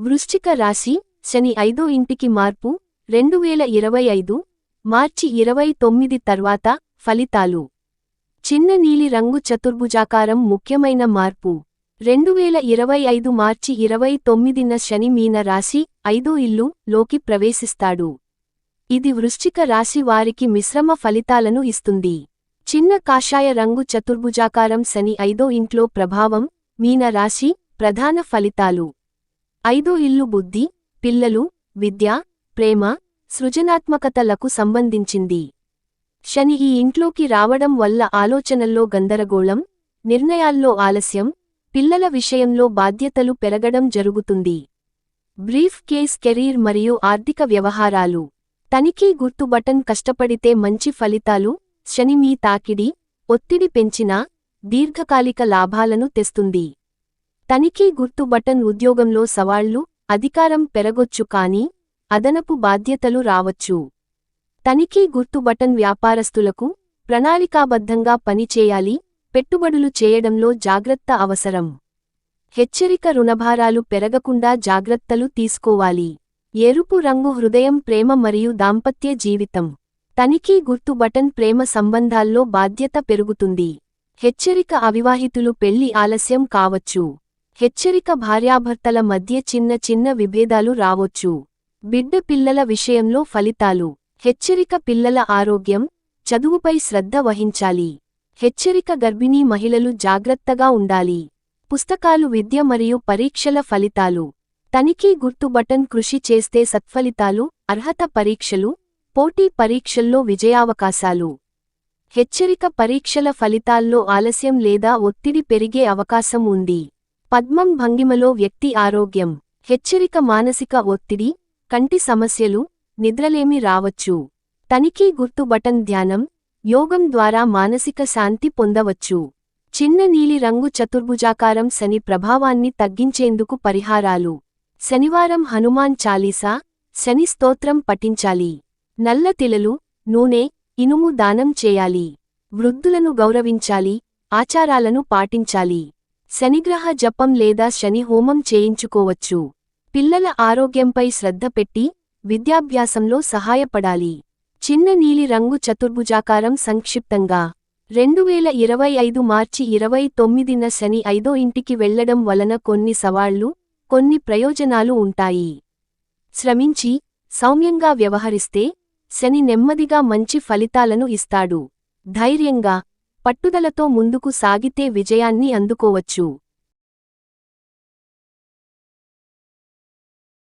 వృశ్చిక రాశి శని ఐదో ఇంటికి మార్పు రెండు వేల ఇరవై ఐదు మార్చి ఇరవై తొమ్మిది తర్వాత ఫలితాలు. చిన్న నీలి రంగు చతుర్భుజాకారం ముఖ్యమైన మార్పు. రెండు వేల ఇరవై ఐదు మార్చి ఇరవై తొమ్మిదిన శని మీన రాశి ఐదో ఇల్లు లోకి ప్రవేశిస్తాడు. ఇది వృశ్చిక రాశి వారికి మిశ్రమ ఫలితాలను ఇస్తుంది. చిన్న కాషాయ రంగు చతుర్భుజాకారం శని ఐదో ఇంట్లో ప్రభావం మీన రాశి ప్రధాన ఫలితాలు. ఐదో ఇల్లు బుద్ధి పిల్లలు విద్య ప్రేమ సృజనాత్మకతలకు సంబంధించింది. శని ఈ ఇంట్లోకి రావడం వల్ల ఆలోచనల్లో గందరగోళం నిర్ణయాల్లో ఆలస్యం పిల్లల విషయంలో బాధ్యతలు పెరగడం జరుగుతుంది. బ్రీఫ్ కేస్ కెరీర్ మరియు ఆర్థిక వ్యవహారాలు. తనిఖీ గుర్తు బటన్ కష్టపడితే మంచి ఫలితాలు శని మీ తాకిడి ఒత్తిడి పెంచినా దీర్ఘకాలిక లాభాలను తెస్తుంది. తనిఖీ గుర్తు బటన్ ఉద్యోగంలో సవాళ్ళు అధికారం పెరగొచ్చు కానీ అదనపు బాధ్యతలు రావచ్చు. తనిఖీ గుర్తు బటన్ వ్యాపారస్తులకు ప్రణాళికాబద్ధంగా పనిచేయాలి పెట్టుబడులు చేయడంలో జాగ్రత్త అవసరం. హెచ్చరిక రుణభారాలు పెరగకుండా జాగ్రత్తలు తీసుకోవాలి. ఎరుపు రంగు హృదయం ప్రేమ మరియు దాంపత్య జీవితం. తనిఖీ గుర్తు బటన్ ప్రేమ సంబంధాల్లో బాధ్యత పెరుగుతుంది. హెచ్చరిక అవివాహితులు పెళ్ళి ఆలస్యం కావచ్చు. హెచ్చరిక భార్యాభర్తల మధ్య చిన్న చిన్న విభేదాలు రావొచ్చు. బిడ్డ పిల్లల విషయంలో ఫలితాలు. హెచ్చరిక పిల్లల ఆరోగ్యం. చదువుపై శ్రద్ధ వహించాలి. హెచ్చరిక గర్భిణీ మహిళలు జాగ్రత్తగా ఉండాలి. పుస్తకాలు విద్య మరియు పరీక్షల ఫలితాలు. తనిఖీ గుర్తు బటన్ కృషి చేస్తే సత్ఫలితాలు అర్హత పరీక్షలు పోటీ పరీక్షల్లో విజయావకాశాలు. హెచ్చరిక పరీక్షల ఫలితాల్లో ఆలస్యం లేదా ఒత్తిడి పెరిగే అవకాశం ఉంది. పద్మం భంగిమలో వ్యక్తి ఆరోగ్యం హెచ్చరిక మానసిక ఒత్తిడి కంటి సమస్యలు నిద్రలేమి రావచ్చు. తనిఖీ గుర్తు బటన్ ధ్యానం యోగం ద్వారా మానసిక శాంతి పొందవచ్చు. చిన్న నీలి రంగు చతుర్భుజాకారం శని ప్రభావాన్ని తగ్గించేందుకు పరిహారాలు. శనివారం హనుమాన్ చాలీసా శని స్తోత్రం పఠించాలి. నల్ల తిలలు నూనె ఇనుము దానం చేయాలి. వృద్ధులను గౌరవించాలి ఆచారాలను పాటించాలి. శనిగ్రహ జపం లేదా శని హోమం చేయించుకోవచ్చు. పిల్లల ఆరోగ్యంపై శ్రద్ధ పెట్టి విద్యాభ్యాసంలో సహాయపడాలి. చిన్న నీలి రంగు చతుర్భుజాకారం సంక్షిప్తంగా. రెండువేల ఇరవై ఐదు మార్చి ఇరవై తొమ్మిదిన శని ఐదో ఇంటికి వెళ్ళడం వలన కొన్ని సవాళ్ళు కొన్ని ప్రయోజనాలు ఉంటాయి. శ్రమించి సౌమ్యంగా వ్యవహరిస్తే శని నెమ్మదిగా మంచి ఫలితాలను ఇస్తాడు. ధైర్యంగా పట్టుదలతో ముందుకు సాగితే విజయాన్ని అందుకోవచ్చు.